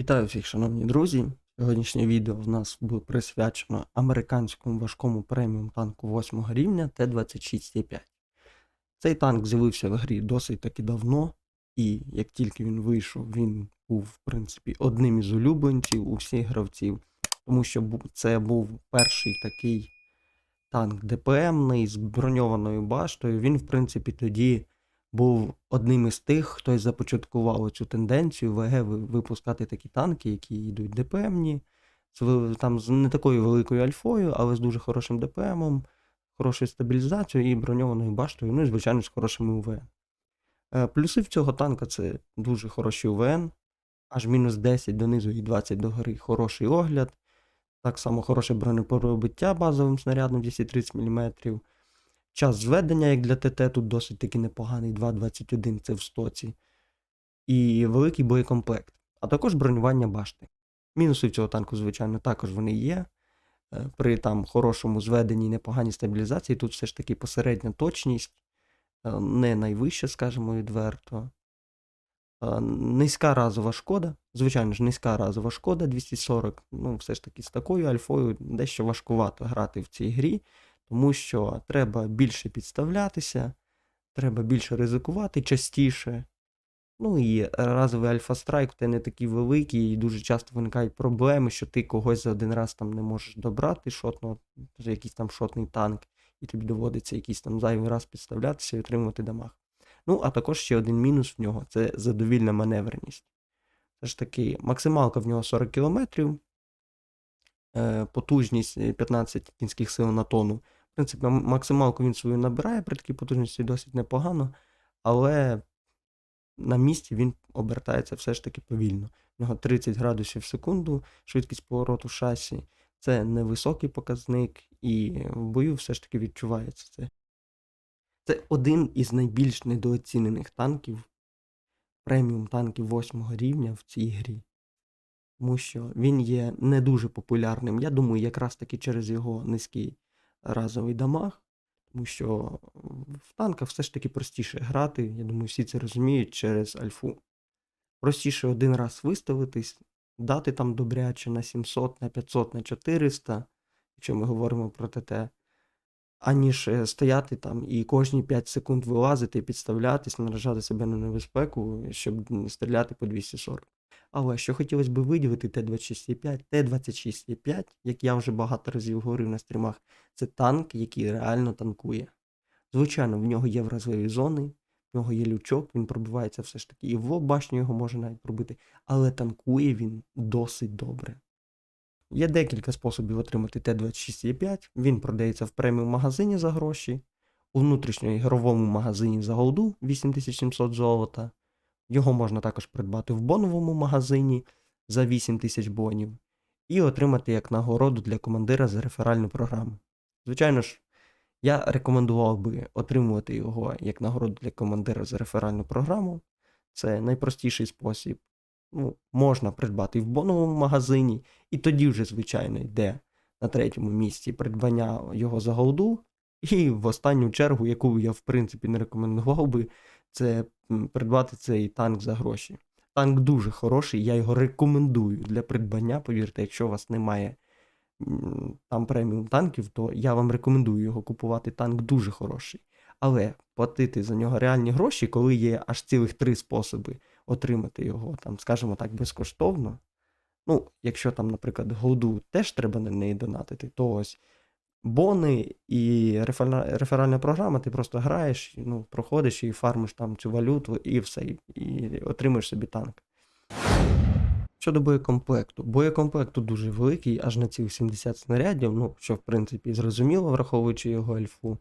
Вітаю всіх, шановні друзі. Сьогоднішнє відео в нас буде присвячено американському важкому преміум танку 8 рівня Т-26Е5. Цей танк з'явився в грі досить таки давно, і як тільки він вийшов, він був, в принципі, одним із улюбленців у всіх гравців, тому що це був перший такий танк ДПМний з броньованою баштою. Він, в принципі, тоді був одним із тих, хто започаткував цю тенденцію ВГ випускати такі танки, які йдуть ДПМні, там, з не такою великою альфою, але з дуже хорошим ДПМом, хорошою стабілізацією і броньованою баштою, ну і, звичайно, з хорошими УВН. Е, Плюси в цього танка це дуже хороші УВН, аж мінус 10 донизу і 20 догори хороший огляд. Так само хороше бронепробиття базовим снарядом 230 мм. Час зведення, як для ТТ, тут досить таки непоганий, 2.21 це в стоці. І великий боєкомплект, а також бронювання башти. Мінуси цього танку, звичайно, також вони є. Е, При там хорошому зведенні і непоганій стабілізації тут все ж таки посередня точність, е, не найвища, скажімо відверто. Е, Низька разова шкода. Звичайно ж, низька разова шкода 240. Ну, все ж таки з такою альфою дещо важкувато грати в цій грі, тому що треба більше підставлятися, треба більше ризикувати частіше. Ну і разовий альфа-страйк тебе не такий великий, і дуже часто виникають проблеми, що ти когось за один раз там не можеш добрати шотного, якийсь там шотний танк, і тобі доводиться якийсь там зайвий раз підставлятися і отримувати дамаг. Ну, а також ще один мінус в нього це задовільна маневреність. Все ж таки, максималка в нього 40 км, е, потужність е, 15 кінських сил на тонну. В принципі, максималку він свою набирає при такій потужності досить непогано, але на місці він обертається все ж таки повільно. В нього 30 градусів в секунду, швидкість повороту шасі. Це невисокий показник, і в бою все ж таки відчувається це. Це один із найбільш недооцінених танків, преміум танків 8 рівня в цій грі. Тому що він є не дуже популярним. Я думаю, якраз таки через його низький разовий дамаг. Тому що в танках все ж таки простіше грати. Я думаю, всі це розуміють через альфу. Простіше один раз виставитись, дати там добряче на 700, на 500, на 400, якщо ми говоримо про ТТ, аніж е, стояти там і кожні 5 секунд вилазити, підставлятись, наражати себе на небезпеку, щоб стріляти по 240. Але що хотілося б виділити Т-26Е5, Т-26Е5, як я вже багато разів говорив на стрімах, це танк, який реально танкує. Звичайно, в нього є вразливі зони, в нього є лючок, він пробивається все ж таки і в башню його може навіть пробити, але танкує він досить добре. Є декілька способів отримати Т-26Е5. Він продається в преміум магазині за гроші, у внутрішньоігровому магазині за голду 8700 золота. Його можна також придбати в боновому магазині за 8000 бонів і отримати як нагороду для командира за реферальну програму. Звичайно ж, я рекомендував би отримувати його як нагороду для командира за реферальну програму. Це найпростіший спосіб. Ну, можна придбати в боновому магазині, і тоді вже, звичайно, йде на третьому місці придбання його за голду. І в останню чергу, яку я в принципі не рекомендував би, це придбати цей танк за гроші. Танк дуже хороший, я його рекомендую для придбання. Повірте, якщо у вас немає там преміум танків, то я вам рекомендую його купувати. Танк дуже хороший. Але платити за нього реальні гроші, коли є аж цілих три способи отримати його, там, скажімо так, безкоштовно. Ну, якщо там, наприклад, голду теж треба на неї донатити, то ось бони і реферальна, програма, ти просто граєш, ну, проходиш і фармиш там цю валюту, і все, і, і отримуєш собі танк. Щодо боєкомплекту. Боєкомплект тут дуже великий, аж на цілих 70 снарядів, ну, що в принципі зрозуміло, враховуючи його альфу.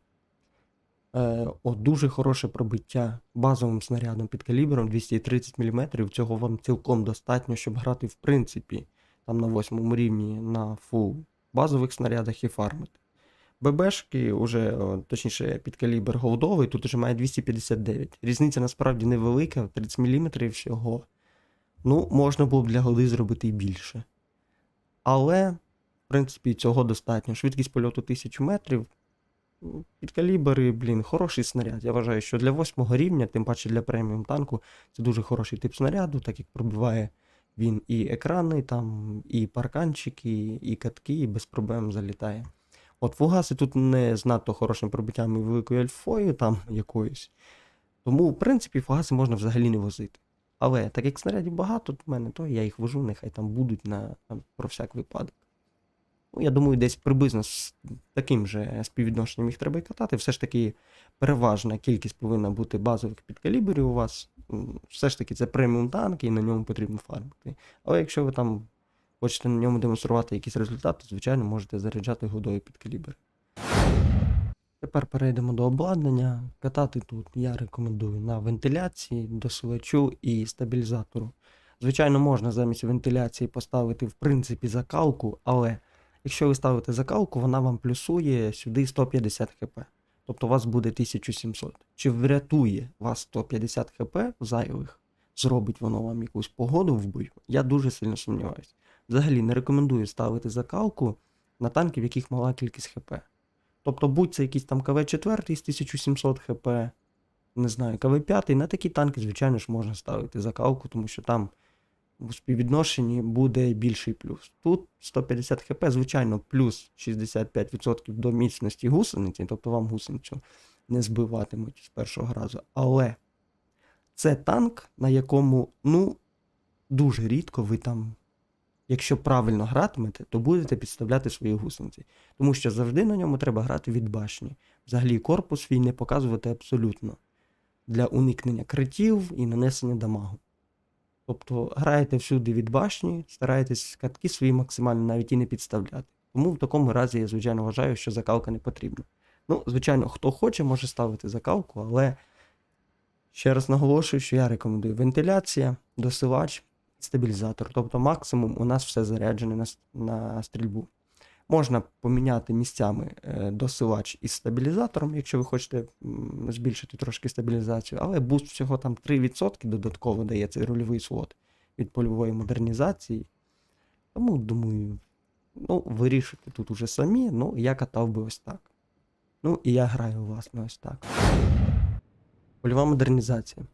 Е, о, дуже хороше пробиття базовим снарядом під калібром 230 мм. Цього вам цілком достатньо, щоб грати, в принципі, там на восьмому рівні на фул базових снарядах і фармити. ББшки, уже, точніше, під калібр голдовий, тут уже має 259. Різниця насправді невелика, 30 мм всього. Ну, можна було б для голди зробити і більше. Але, в принципі, цього достатньо. Швидкість польоту 1000 метрів. м, Під калібри, блін, хороший снаряд. Я вважаю, що для восьмого рівня, тим паче для преміум танку, це дуже хороший тип снаряду, так як пробиває Він і екрани, там, і парканчики, і катки, і без проблем залітає. От фугаси тут не з надто хорошим пробиттям і великою альфою там якоюсь. Тому, в принципі, фугаси можна взагалі не возити. Але так як снарядів багато в мене, то я їх вожу, нехай там будуть на, там, про всяк випадок. Ну, я думаю, десь приблизно з таким же співвідношенням їх треба і катати. Все ж таки переважна кількість повинна бути базових підкалібрів у вас. Все ж таки це преміум танк і на ньому потрібно фармити. Але якщо ви там хочете на ньому демонструвати якісь результати, звичайно, можете заряджати годою під калібр. Тепер перейдемо до обладнання. Катати тут я рекомендую на вентиляції, досилачу і стабілізатору. Звичайно, можна замість вентиляції поставити в принципі закалку, але якщо ви ставите закалку, вона вам плюсує сюди 150 хп. Тобто у вас буде 1700. Чи врятує вас 150 хп зайвих? Зробить воно вам якусь погоду в бою? Я дуже сильно сумніваюся. Взагалі не рекомендую ставити закалку на танки, в яких мала кількість хп. Тобто, будь це якийсь там КВ-4 з 1700 хп, не знаю, КВ-5, на такі танки, звичайно ж, можна ставити закалку, тому що там у співвідношенні буде більший плюс. Тут 150 хп, звичайно, плюс 65% до міцності гусениці, тобто вам гусеницю не збиватимуть з першого разу. Але це танк, на якому, ну, дуже рідко ви там, якщо правильно гратимете, то будете підставляти свої гусениці. Тому що завжди на ньому треба грати від башні. Взагалі корпус свій не показувати абсолютно для уникнення критів і нанесення дамагу. Тобто граєте всюди від башні, стараєтесь катки свої максимально навіть і не підставляти. Тому в такому разі я, звичайно, вважаю, що закалка не потрібна. Ну, звичайно, хто хоче, може ставити закалку, але ще раз наголошую, що я рекомендую вентиляція, досилач, стабілізатор. Тобто максимум у нас все заряджене на, на стрільбу. Можна поміняти місцями е, досилач із стабілізатором, якщо ви хочете збільшити трошки стабілізацію, але буст всього там 3% додатково дає цей рульовий слот від польової модернізації. Тому, думаю, ну, вирішуйте тут уже самі, ну, я катав би ось так. Ну, і я граю, власне, ось так. Польова модернізація.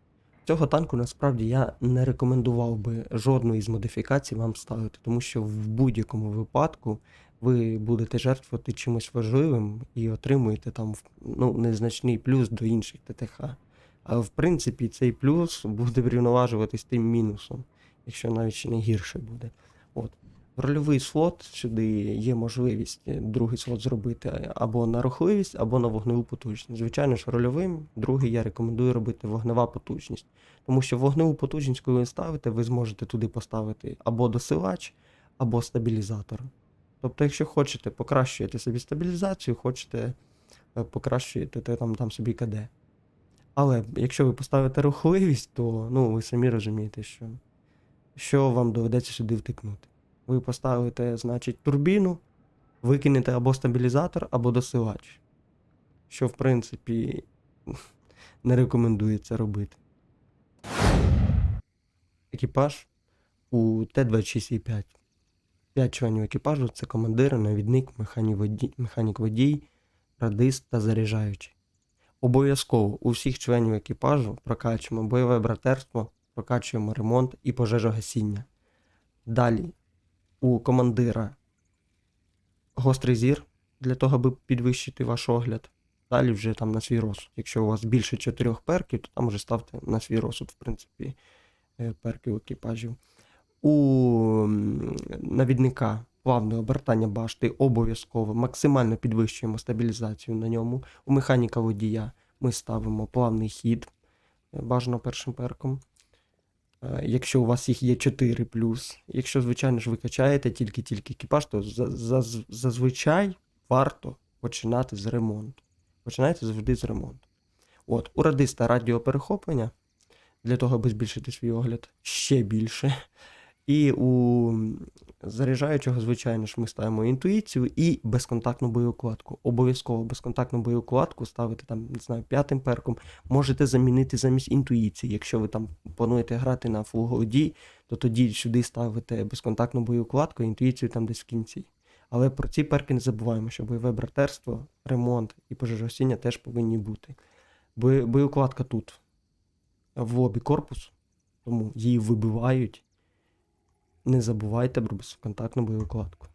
Цього танку насправді я не рекомендував би жодної з модифікацій вам ставити, тому що в будь-якому випадку ви будете жертвувати чимось важливим і отримуєте там ну, незначний плюс до інших ТТХ. А в принципі цей плюс буде врівноважуватись тим мінусом, якщо навіть ще не гірше буде. Рольовий слот сюди є можливість е, другий слот зробити або на рухливість, або на вогневу потужність. Звичайно ж, рольовим, другий я рекомендую робити вогнева потужність. Тому що вогневу потужність, коли ви ставите, ви зможете туди поставити або досилач, або стабілізатор. Тобто, якщо хочете, покращуєте собі стабілізацію, хочете, е, покращуєте те там, там собі КД. Але якщо ви поставите рухливість, то ну, ви самі розумієте, що, що вам доведеться сюди втикнути. Ви поставите, значить, турбіну, викинете або стабілізатор, або досилач. Що, в принципі, не рекомендується робити. Екіпаж у Т-26І5. П'ять членів екіпажу це командир, навідник, механік водій, радист та заряджаючий. Обов'язково у всіх членів екіпажу прокачуємо бойове братерство, прокачуємо ремонт і пожежогасіння. Далі у командира гострий зір для того, аби підвищити ваш огляд. Далі вже там на свій розсуд. Якщо у вас більше чотирьох перків, то там вже ставте на свій розсуд, в принципі, е, перків екіпажів. У навідника плавне обертання башти обов'язково. Максимально підвищуємо стабілізацію на ньому. У механіка водія ми ставимо плавний хід, е, бажано першим перком. Е, Якщо у вас їх є 4 якщо, звичайно ж, ви качаєте тільки-тільки екіпаж, то за- за- зазвичай варто починати з ремонту. Починайте завжди з ремонту. От, у радиста радіоперехоплення для того, аби збільшити свій огляд ще більше. І у заряджаючого, звичайно ж, ми ставимо інтуїцію і безконтактну боєукладку. Обов'язково безконтактну боєукладку ставити там, не знаю, п'ятим перком. Можете замінити замість інтуїції. Якщо ви там плануєте грати на Gold, то тоді сюди ставите безконтактну боєукладку, інтуїцію там десь в кінці. Але про ці перки не забуваємо, що бойове братерство, ремонт і пожежогасіння теж повинні бути. Бо- Боєукладка тут в лобі корпус, тому її вибивають. Не забувайте про безконтактну боєукладку.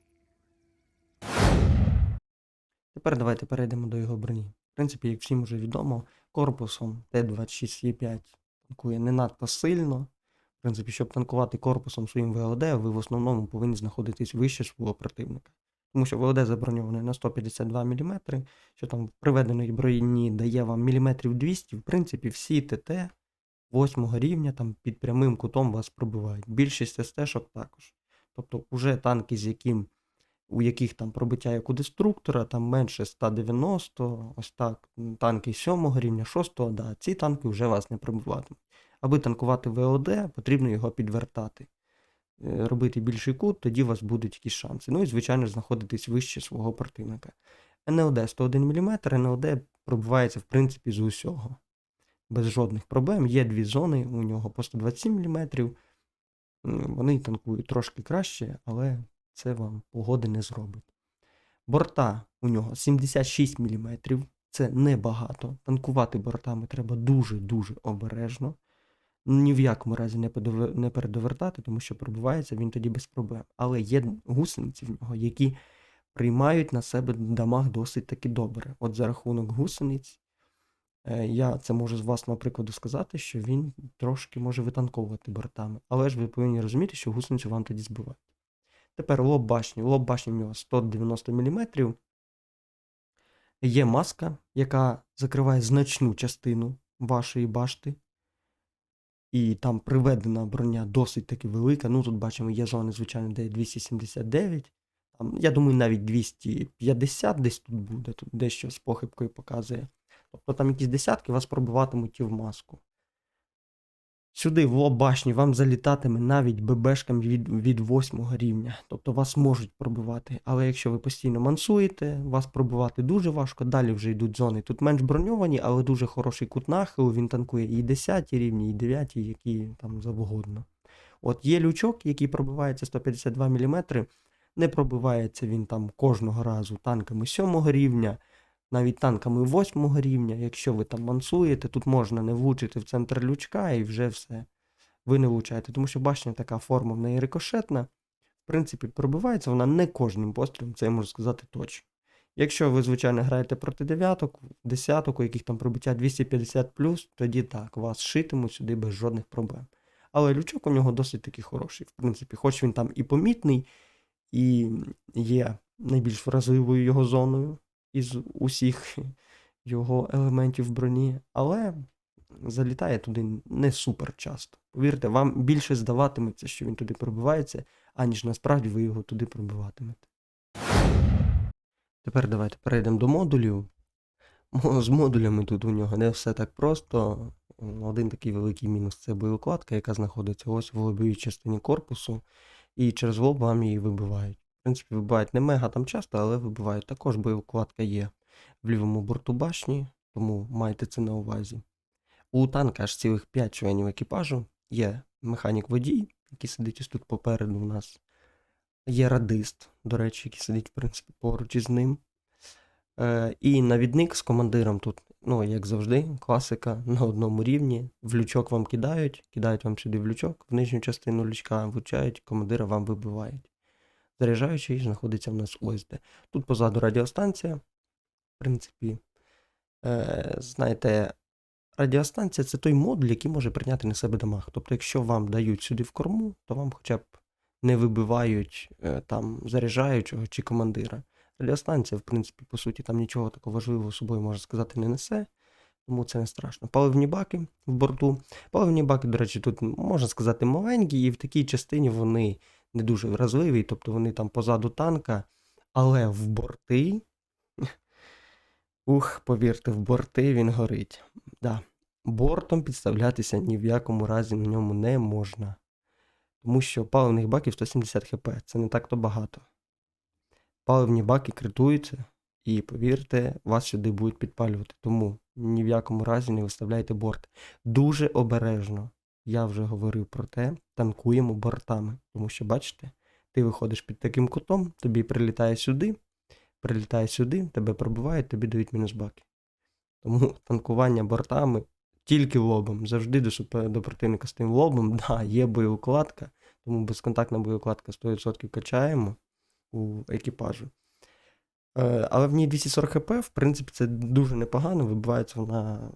Тепер давайте перейдемо до його броні. В принципі, як всім вже відомо, корпусом Т-26Е5 танкує не надто сильно. В принципі, щоб танкувати корпусом своїм ВЛД, ви в основному повинні знаходитись вище свого противника. Тому що ВЛД заброньований на 152 мм, що там в приведеної броні дає вам міліметрів 200, в принципі, всі ТТ 8 рівня там під прямим кутом вас пробивають. Більшість СТ-шок також. Тобто, уже танки, з яким, у яких там пробиття як у деструктора, там менше 190, ось так, танки 7 рівня, 6, да, ці танки вже вас не пробиватимуть. Аби танкувати ВОД, потрібно його підвертати. Е, Робити більший кут, тоді у вас будуть якісь шанси. Ну і, звичайно, знаходитись вище свого противника. НЛД 101 мм, НЛД пробивається, в принципі, з усього. Без жодних проблем. Є дві зони у нього по 127 мм. Вони танкують трошки краще, але це вам погоди не зробить. Борта у нього 76 мм. Це небагато. Танкувати бортами треба дуже-дуже обережно. Ні в якому разі не, не передовертати, тому що пробивається він тоді без проблем. Але є гусениці в нього, які приймають на себе дамаг досить таки добре. От за рахунок гусениць, я це можу з власного прикладу сказати, що він трошки може витанковувати бортами. Але ж ви повинні розуміти, що гусеницю вам тоді збивають. Тепер лоб башні. Лоб башні в нього 190 мм. Є маска, яка закриває значну частину вашої башти. І там приведена броня досить таки велика. Ну, тут бачимо, є зони, звичайно, де 279. Там, я думаю, навіть 250 десь тут буде, тут дещо з похибкою показує. Тобто там якісь десятки вас пробиватимуть і в маску. Сюди, в лоб башні, вам залітатиме навіть ББшками від, від 8 рівня. Тобто вас можуть пробивати. Але якщо ви постійно мансуєте, вас пробивати дуже важко. Далі вже йдуть зони. Тут менш броньовані, але дуже хороший кут нахилу. Він танкує і 10 рівні, і 9, які там завгодно. От є лючок, який пробивається 152 мм. Не пробивається він там кожного разу танками 7 рівня, навіть танками 8 рівня. Якщо ви там мансуєте, тут можна не влучити в центр лючка і вже все. Ви не влучаєте, тому що башня така форма в неї рикошетна. В принципі, пробивається вона не кожним пострілом, це я можу сказати точно. Якщо ви, звичайно, граєте проти дев'яток, десяток, у яких там пробиття 250, тоді так, вас шитимуть сюди без жодних проблем. Але лючок у нього досить таки хороший. В принципі, хоч він там і помітний, і є найбільш вразливою його зоною із усіх його елементів броні, але залітає туди не супер часто. Повірте, вам більше здаватиметься, що він туди пробивається, аніж насправді ви його туди пробиватимете. Тепер давайте перейдемо до модулів. З модулями тут у нього не все так просто. Один такий великий мінус це боєукладка, яка знаходиться ось в лобовій частині корпусу, і через лоб вам її вибивають. В принципі, вибивають не мега там часто, але вибивають. Також боєукладка є в лівому борту башні, тому майте це на увазі. У танка аж цілих 5 членів екіпажу. Є механік водій, який сидить ось тут попереду у нас. Є радист, до речі, який сидить, в принципі, поруч із ним. Е, і навідник з командиром тут, ну, як завжди, класика на одному рівні. В лючок вам кидають, кидають вам сюди в лючок, в нижню частину лючка влучають, командира вам вибивають. Заряджаючий знаходиться в нас ось де. Тут позаду радіостанція. В принципі, е, знаєте, радіостанція це той модуль, який може прийняти на себе дамаг. Тобто, якщо вам дають сюди в корму, то вам хоча б не вибивають е, там заряджаючого чи командира. Радіостанція, в принципі, по суті, там нічого такого важливого собою, можна сказати, не несе, тому це не страшно. Паливні баки в борту. Паливні баки, до речі, тут можна сказати маленькі, і в такій частині вони не дуже вразливі, тобто вони там позаду танка, але в борти. Ух, повірте, в борти він горить. Да. Бортом підставлятися ні в якому разі на ньому не можна. Тому що паливних баків 170 хп, це не так-то багато. Паливні баки критуються, і повірте, вас сюди будуть підпалювати. Тому ні в якому разі не виставляйте борт. Дуже обережно. Я вже говорив про те, танкуємо бортами. Тому що, бачите, ти виходиш під таким кутом, тобі прилітає сюди, прилітає сюди, тебе пробивають, тобі дають мінус баки. Тому танкування бортами тільки лобом. Завжди до, супер, до противника з тим лобом. Да, є боєукладка, Тому безконтактна боєукладка 100% качаємо у екіпажу. Е, але в ній 240 хп, в принципі, це дуже непогано, вибивається вона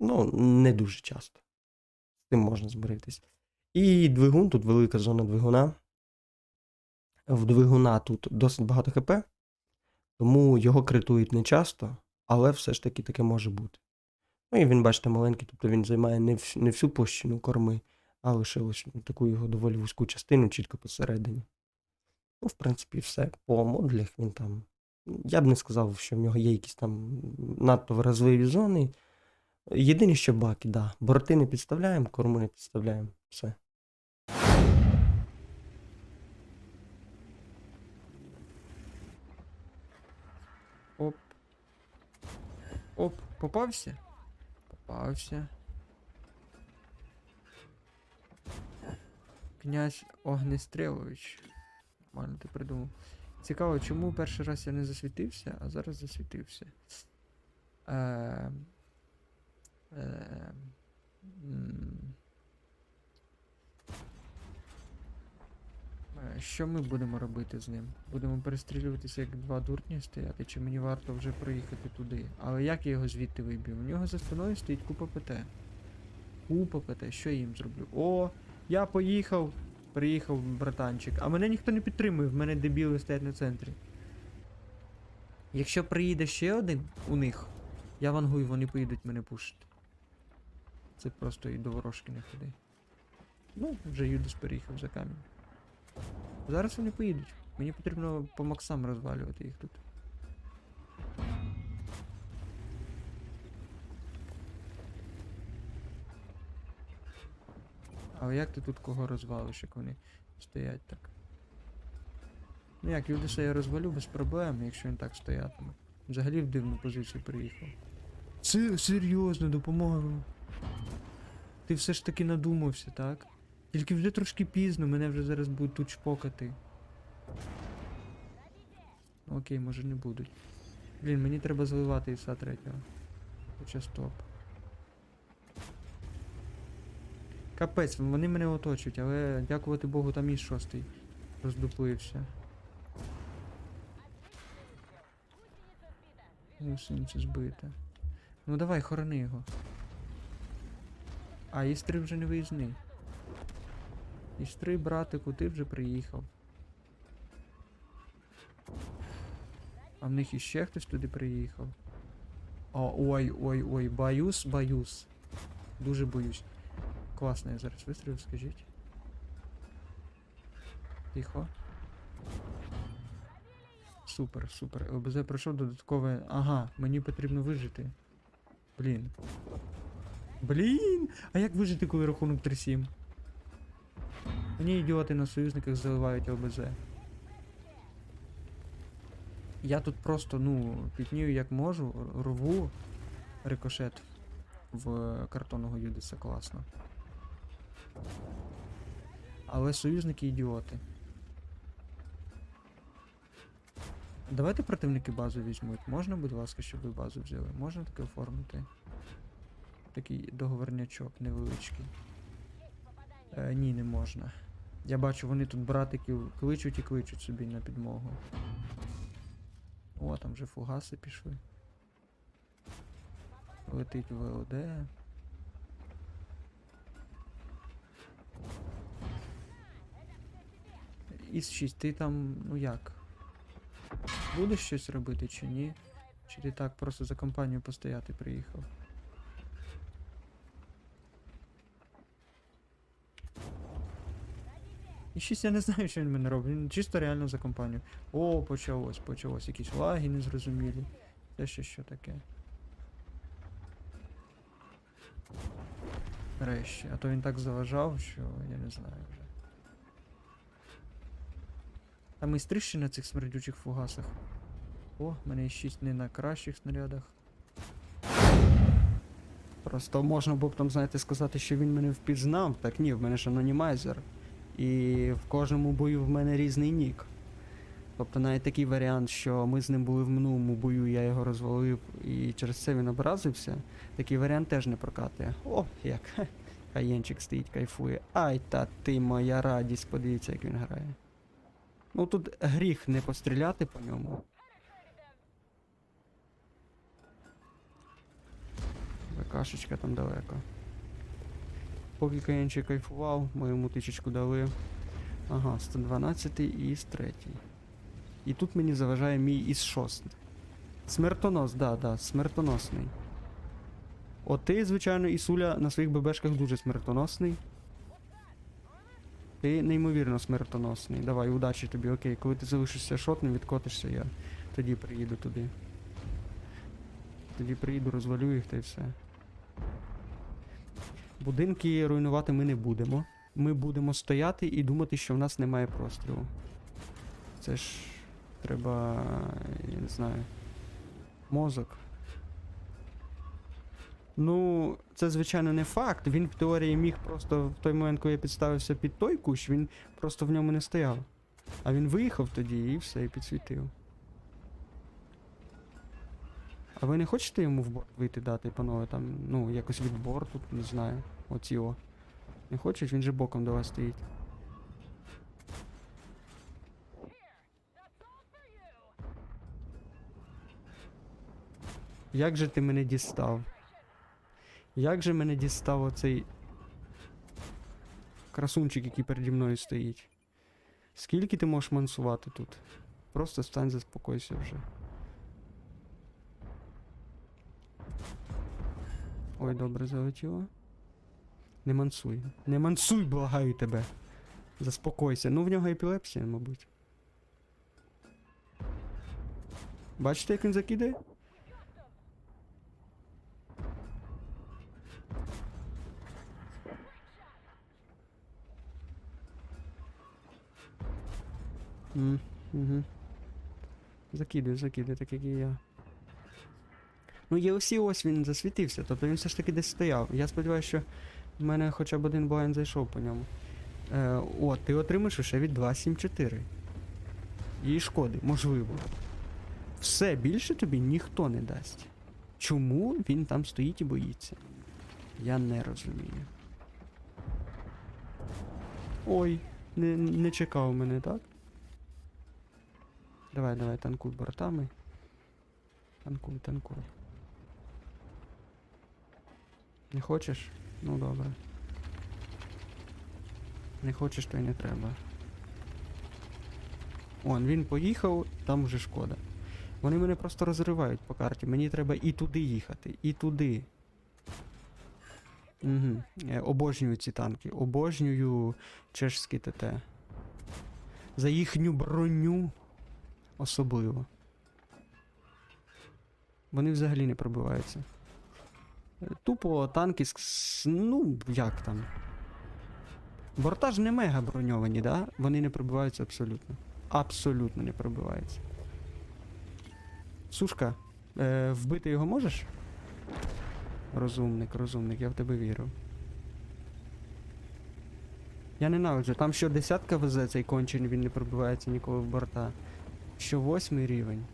ну, не дуже часто. Тим можна змиритись. І двигун, тут велика зона двигуна. В двигуна тут досить багато хп, тому його критують не часто, але все ж таки таке може бути. Ну і він, бачите, маленький, тобто він займає не, вс- не всю площину корми, а лише ось таку його доволі вузьку частину, чітко посередині. Ну, в принципі, все. По модулях він там. Я б не сказав, що в нього є якісь там надто вразливі зони. Єдине, що баки, да. Борти не підставляємо, корму не підставляємо. Все. Оп. Оп, попався? Попався. Князь Огнестрелович. Нормально ти придумав. Цікаво, чому перший раз я не засвітився, а зараз засвітився. Е, е. Е, Що ми будемо робити з ним? Будемо перестрілюватися як два дурні стояти, чи мені варто вже проїхати туди? Але як я його звідти виб'ю? У нього за спиною стоїть купа ПТ. Купа ПТ, що я їм зроблю? О, я поїхав! Приїхав братанчик. А мене ніхто не підтримує, в мене дебіли стоять на центрі. Якщо приїде ще один у них, я вангую, вони поїдуть мене пушити. Це просто і до ворожки не ходи. Ну, вже Юдас переїхав за камінь. Зараз вони поїдуть. Мені потрібно по максам розвалювати їх тут. А як ти тут кого розвалиш, як вони стоять так? Ну як, Юдиса я розвалю без проблем, якщо він так стоятиме. Взагалі в дивну позицію приїхав. Це серйозно, допомога. Ти все ж таки надумався, так? Тільки вже трошки пізно, мене вже зараз будуть тут чпокати. Ну, Окей, може не будуть. Блін, мені треба зливати іса третього. Хоча стоп. Капець, вони мене оточують, але дякувати Богу, там і шостий роздуплився. Гусениця збита. Ну давай, хорони його. А, Істри вже не виїзний. Істри, братику, ти вже приїхав. А в них іще хтось туди приїхав. О, ой, ой, ой, боюсь, боюсь. Дуже боюсь. Класно, я зараз вистрілю, скажіть. Тихо. Супер, супер. ЛБЗ пройшов додаткове. Ага, мені потрібно вижити. Блін. Блін! А як вижити, коли рахунок 3-7? Мені ідіоти на союзниках заливають ЛБЗ. Я тут просто, ну, пітнію як можу, рву рикошет в картонного Юдиса класно. Але союзники ідіоти. Давайте противники базу візьмуть. Можна, будь ласка, щоб ви базу взяли? Можна таке оформити? Такий договорнячок невеличкий. Е, ні, не можна. Я бачу, вони тут братиків кличуть і кличуть собі на підмогу. О, там вже фугаси пішли. Летить ВОД. Із 6, ти там, ну як? Будеш щось робити чи ні? Чи ти так просто за компанію постояти приїхав? І щось я не знаю, що він мене робить. Він чисто реально за компанію. О, почалось, почалось. Якісь лаги незрозумілі. Це ще що таке. Нарешті. А то він так заважав, що я не знаю вже. Там і стрижче на цих смердючих фугасах. О, мене 6 не на кращих снарядах. Просто можна було б там, знаєте, сказати, що він мене впізнав. Так ні, в мене ж анонімайзер. І в кожному бою в мене різний нік. Тобто навіть такий варіант, що ми з ним були в минулому бою, я його розвалив, і через це він образився. Такий варіант теж не прокатує. О, як. Каєнчик стоїть, кайфує. Ай, та ти моя радість, подивіться, як він грає. Ну тут гріх не постріляти по ньому. ВКшечка там далеко. Поки Каєнчик кайфував, ми йому тичечку дали. Ага, 112 і з 3. І тут мені заважає мій із 6. Смертонос, да, да, смертоносний. От ти, звичайно, Ісуля на своїх ББшках дуже смертоносний. Ти неймовірно смертоносний. Давай, удачі тобі, окей. Коли ти залишишся шотним, відкотишся я. Тоді приїду туди. Тоді приїду, розвалю їх та й все. Будинки руйнувати ми не будемо. Ми будемо стояти і думати, що в нас немає прострілу. Це ж треба. я не знаю. Мозок. Ну, це, звичайно, не факт. Він в теорії міг просто в той момент, коли я підставився під той кущ, він просто в ньому не стояв. А він виїхав тоді і все, і підсвітив. А ви не хочете йому в борт вийти дати, панове, там, ну, якось від борту, не знаю. Оці о. Не хочеш? Він же боком до вас стоїть. Як же ти мене дістав? Як же мене дістав оцей красунчик, який переді мною стоїть? Скільки ти можеш мансувати тут? Просто стань заспокойся вже. Ой, добре залетіло. Не мансуй. Не мансуй, благаю тебе. Заспокойся. Ну в нього епілепсія, мабуть. Бачите, як він закидає? Mm, угу. Так як і я. Ну, Єлсі ось він засвітився, тобто він все ж таки десь стояв. Я сподіваюся, що в мене хоча б один блайн зайшов по ньому. Е, о, ти отримаєш ще від 274. І шкоди, можливо. Все більше тобі ніхто не дасть. Чому він там стоїть і боїться? Я не розумію. Ой, не, не чекав мене, так? Давай, давай, танкуй бортами. Танкуй, танкуй. Не хочеш? Ну добре. Не хочеш, то й не треба. Он, він поїхав, там вже шкода. Вони мене просто розривають по карті. Мені треба і туди їхати, і туди. Угу. Е, обожнюю ці танки. Обожнюю чешські ТТ. За їхню броню особливо. Вони взагалі не пробиваються. Тупо танки з. Ну, як там. Борта ж не мега броньовані, да? Вони не пробиваються абсолютно. Абсолютно не пробиваються. Сушка, е, вбити його можеш? Розумник, розумник, я в тебе вірю. Я ненавиджу. Там що десятка везе цей кончин, він не пробивається ніколи в борта. Що восьмий рівень.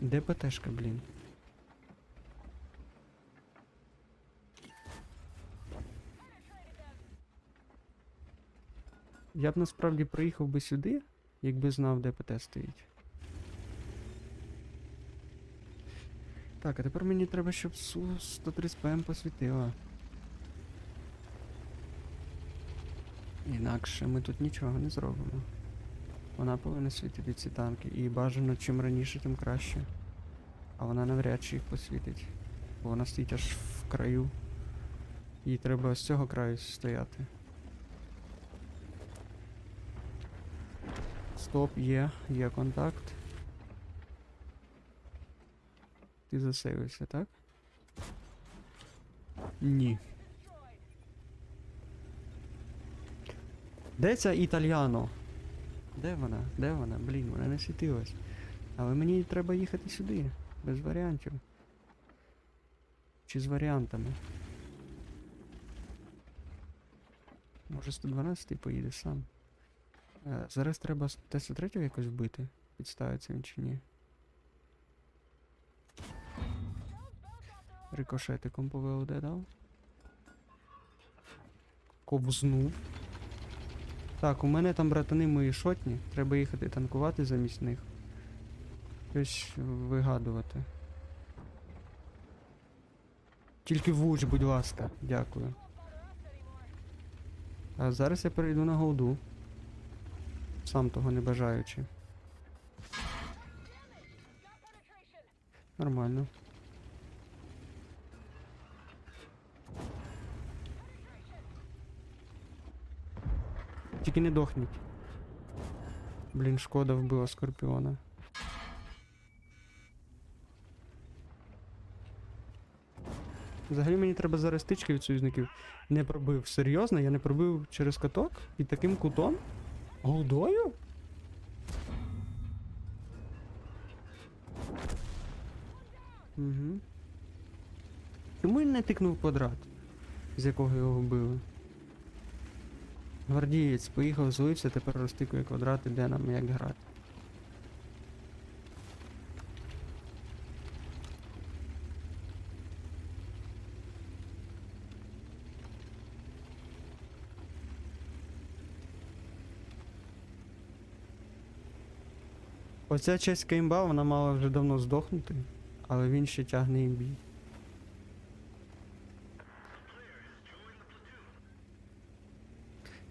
Де ПТшка, блін? Я б насправді приїхав би сюди, якби знав, де ПТ стоїть. Так, а тепер мені треба, щоб су 130 ПМ посвітила. Інакше ми тут нічого не зробимо. Вона повинна світити ці танки. І бажано чим раніше, тим краще. А вона навряд чи їх посвітить. Бо вона стоїть аж в краю. Їй треба з цього краю стояти. Стоп, є, є контакт. Ти засейвився, так? Ні. Де ця італьяно? Де вона? Де вона? Блін, вона не світилась. Але мені треба їхати сюди. Без варіантів. Чи з варіантами? Може 112 поїде сам. Е, зараз треба с- Т-103 якось вбити. Підставиться він чи ні. Рикошетиком по ВОД дав. Ковзнув. Так, у мене там братани мої шотні. Треба їхати танкувати замість них. Щось вигадувати. Тільки влуч, будь ласка, дякую. А зараз я перейду на голду. Сам того не бажаючи. Нормально. Тільки не дохніть. Блін, шкода вбила скорпіона. Взагалі мені треба зараз стички від союзників. Не пробив. Серйозно? Я не пробив через каток? Під таким кутом? Голдою? Угу. Чому він не тикнув квадрат, з якого його вбили? Гвардієць поїхав, злився, тепер розтикує квадрат, іде нам як грати. Оця чеська імба, вона мала вже давно здохнути, але він ще тягне імбій.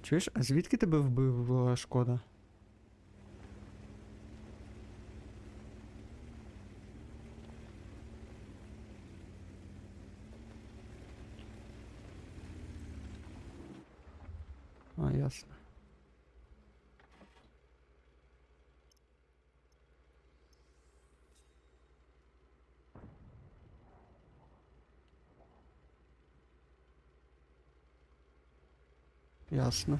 Чуєш, а звідки тебе вбив була шкода? А, ясно. Ясно.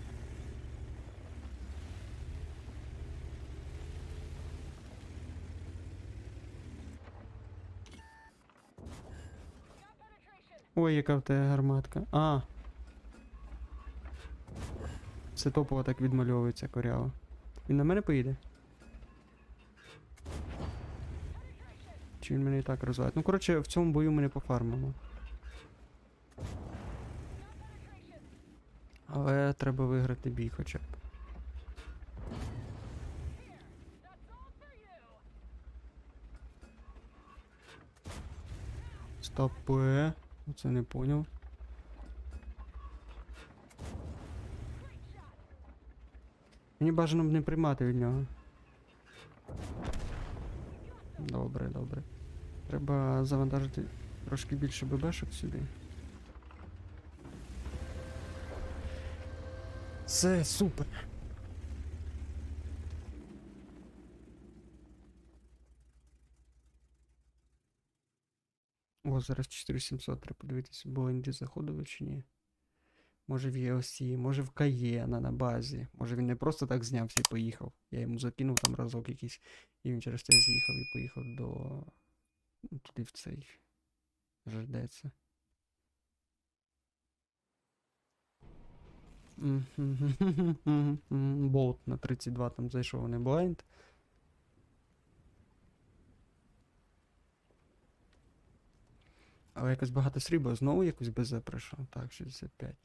Ой, яка в тебе гарматка. А. Це топово так відмальовується коряво. Він на мене поїде? Чи він мене і так розвалить? Ну, коротше, в цьому бою ми не пофармимо. Але треба виграти бій хоча б. Стоп, П. Оце не поняв. Мені бажано б не приймати від нього. Добре, добре. Треба завантажити трошки більше ББшок сюди. Це супер. О, зараз 4700 треба подивитися, бо інді заходили чи ні. Може в EOC, може в Каєна на базі. Може він не просто так знявся і поїхав. Я йому закинув там разок якийсь, і він через це з'їхав і поїхав до. ну, туди в цей. Ждеться. Болт на 32 там зайшов, не блайнд. Але якось багато срібла, знову якось БЗ прийшов. Так, 65.